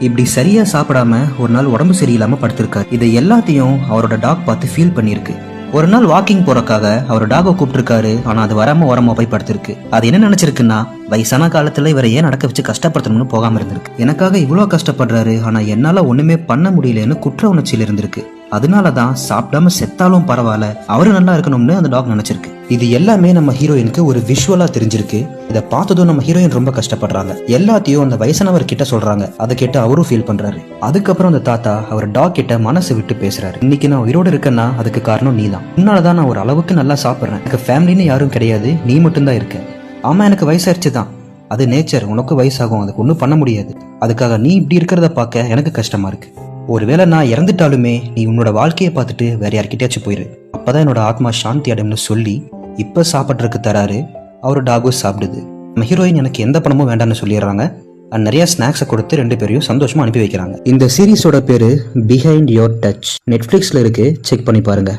இப்படி சரியா சாப்பிடாம ஒரு நாள் உடம்பு சரியில்லாம படுத்திருக்காரு. இதை எல்லாத்தையும் அவரோட டாக் பார்த்து ஃபீல் பண்ணியிருக்கு. ஒரு நாள் வாக்கிங் போறக்காக அவர் டாகை கூப்பிட்டுருக்காரு. ஆனா அது வராம ஓரமா போய் படுத்திருக்கு. அது என்ன நினைச்சிருக்குன்னா வயசான காலத்துல இவரை ஏன் நடக்க வச்சு கஷ்டப்படுத்தணும்னு போகாம இருந்திருக்கு. எனக்காக இவ்வளவு கஷ்டப்படுறாரு ஆனா என்னால ஒண்ணுமே பண்ண முடியலன்னு குற்ற உணர்ச்சியில இருந்திருக்கு. அதனாலதான் சாப்பிடாம செத்தாலும் பரவாயில்ல அவரு நல்லா இருக்கணும்னு அந்த டாக் நினைச்சிருக்கு. இது எல்லாமே நம்ம ஹீரோயினுக்கு ஒரு விஷுவலா தெரிஞ்சிருக்கு. இதை பார்த்ததும் நம்ம ஹீரோயின் ரொம்ப கஷ்டப்படுறாங்க. எல்லாத்தையும் அந்த வயசானவர் கிட்ட சொல்றாங்க. அதை கேட்டு அவரும் ஃபீல் பண்றாரு. அதுக்கப்புறம் அந்த தாத்தா அவர் டாக் கிட்ட மனசு விட்டு பேசுறாரு. இன்னைக்கு நான் உயிரோடு இருக்கேன்னா அதுக்கு காரணம் நீ தான் உன்னாலதான் நான் ஒரு அளவுக்கு நல்லா சாப்பிட்றேன். எனக்கு ஃபேமிலின்னு யாரும் கிடையாது. நீ மட்டும்தான் இருக்க. ஆமா எனக்கு வயசாயிருச்சு தான். அது நேச்சர் உனக்கு வயசாகும். அதுக்கு ஒன்றும் பண்ண முடியாது. அதுக்காக நீ இப்படி இருக்கிறத பார்க்க எனக்கு கஷ்டமா இருக்கு. ஒருவேளை நான் இறந்துட்டாலுமே நீ உன்னோட வாழ்க்கையை பார்த்துட்டு வேற யார்கிட்டயாச்சும் போயிரு. அப்பதான் என்னோட ஆத்மா சாந்தி அடையும்னு சொல்லி இப்போ சாப்பிட்றதுக்கு தராரு. அவர் டாகோ சாப்பிடுது. நம்ம ஹீரோயின் எனக்கு எந்த பணமும் வேண்டாம்னு சொல்லிடுறாங்க. அண்ட் நிறைய ஸ்நாக்ஸை கொடுத்து ரெண்டு பேரையும் சந்தோஷமா அனுப்பி வைக்கிறாங்க. இந்த சீரிஸோட பேரு பிஹைண்ட் யோர் டச் நெட்ஃபிளிக்ஸ்ல இருக்கு. செக் பண்ணி பாருங்க.